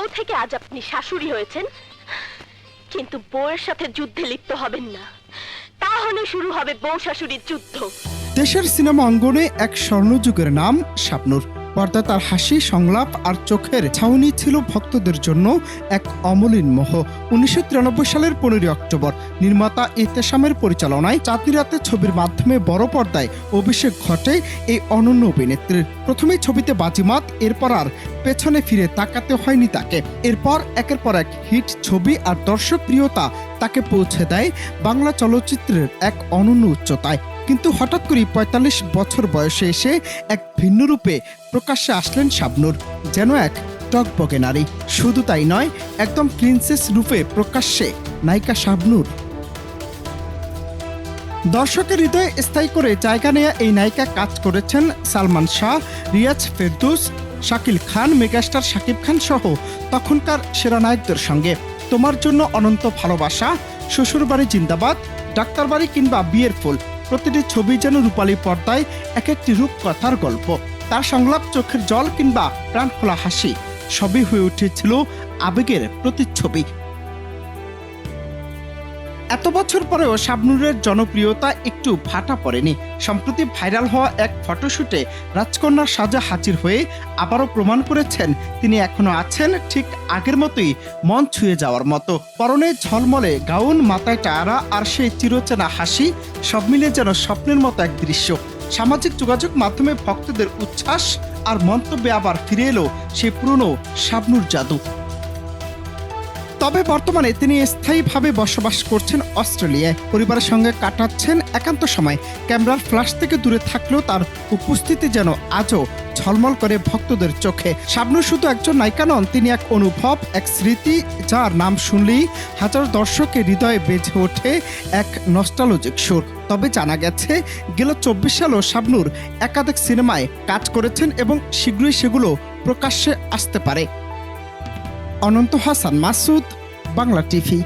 বউ থেকে আজ আপনি শাশুড়ি হয়েছেন, কিন্তু বউয়ের সাথে যুদ্ধে লিপ্ত হবেন না। তাহলে শুরু হবে বউ শাশুড়ির যুদ্ধ। দেশের সিনেমা অঙ্গনে এক স্বর্ণযুগের নাম শাবনুর পর্দা তার হাসি, সংলাপ আর চোখের ছাউনি ছিল ভক্তদের জন্য এক অমলিন মোহ। উনিশশো তিরানব্বই সালের পনেরোই অক্টোবর নির্মাতা ইতেসামের পরিচালনায় চাঁদনি রাতে ছবির মাধ্যমে বড় পর্দায় অভিষেক ঘটে এই অনন্য অভিনেত্রীর। প্রথমে ছবিতে বাজিমাত, এরপর আর পেছনে ফিরে তাকাতে হয়নি তাকে। এরপর একের পর এক হিট ছবি আর দর্শক প্রিয়তা তাকে পৌঁছে দেয় বাংলা চলচ্চিত্রের এক অনন্য উচ্চতায়। কিন্তু হঠাৎ করে পঁয়তাল্লিশ বছর বয়সে এসে এক ভিন্ন রূপে প্রকাশ্যে আসলেন শাবনুর, যেন এক টকবগে নারী। শুধু তাই নয়, একদম প্রিন্সেস রূপে প্রকাশ্যে নায়িকা শাবনুর। দর্শকের হৃদয়ে স্থায়ী করে জায়গা নেয়া এই নায়িকা কাজ করেছেন সালমান শাহ, রিয়াজ ফেরদুস, শাকিল খান, মেগাস্টার শাকিব খান সহ তখনকার সেরা নায়কদের সঙ্গে। তোমার জন্য অনন্ত ভালোবাসা, শ্বশুরবাড়ি জিন্দাবাদ, ডাক্তারবাড়ি কিংবা বিয়ের ফুল। প্রতিটি ছবি যেন রূপালী পর্দায় এক একটি রূপকথার গল্প। তার সংলাপ, চোখের জল কিংবা প্রাণ খোলা হাসি, সবই হয়ে উঠেছিল আবেগের প্রতিচ্ছবি। এত বছর পরেও শাবনুরের জনপ্রিয়তা একটু ভাটা পড়েনি। সম্প্রতি ভাইরাল হওয়া এক ফটোশুটে রাজকন্যার সাজা হাজির হয়ে আবারও প্রমাণ করেছেন, তিনি এখনও আছেন ঠিক আগের মতোই মন ছুঁয়ে যাওয়ার মতো। পরনে ঝলমলে গাউন, মাথায় টায়ারা আর সেই চিরচেনা হাসি, সব মিলে যেন স্বপ্নের মতো এক দৃশ্য। সামাজিক যোগাযোগ মাধ্যমে ভক্তদের উচ্ছ্বাস আর মন্তব্যে আবার ফিরে এলো সেই পুরনো শাবনুর জাদু। তবে বর্তমানে তিনি স্থায়ীভাবে বসবাস করছেন অস্ট্রেলিয়ায়। পরিবারের সঙ্গে কাটাচ্ছেন একান্ত সময়। ক্যামেরার ফ্ল্যাশ থেকে দূরে থাকলেও তার উপস্থিতি যেন আজও ঝলমল করে ভক্তদের চোখে। শাবনু শুধু একজন নায়িকা নন, তিনি এক অনুভব, এক স্মৃতি, যার নাম শুনলেই হাজার দর্শকের হৃদয়ে বেজে ওঠে এক নস্টালজিক সুর। তবে জানা গেছে, গেল চব্বিশ সালেও শাবনুর একাধিক সিনেমায় কাজ করেছেন এবং শীঘ্রই সেগুলো প্রকাশ্যে আসতে পারে। অনন্ত হাসান মাসুদ বাংলা টিভি।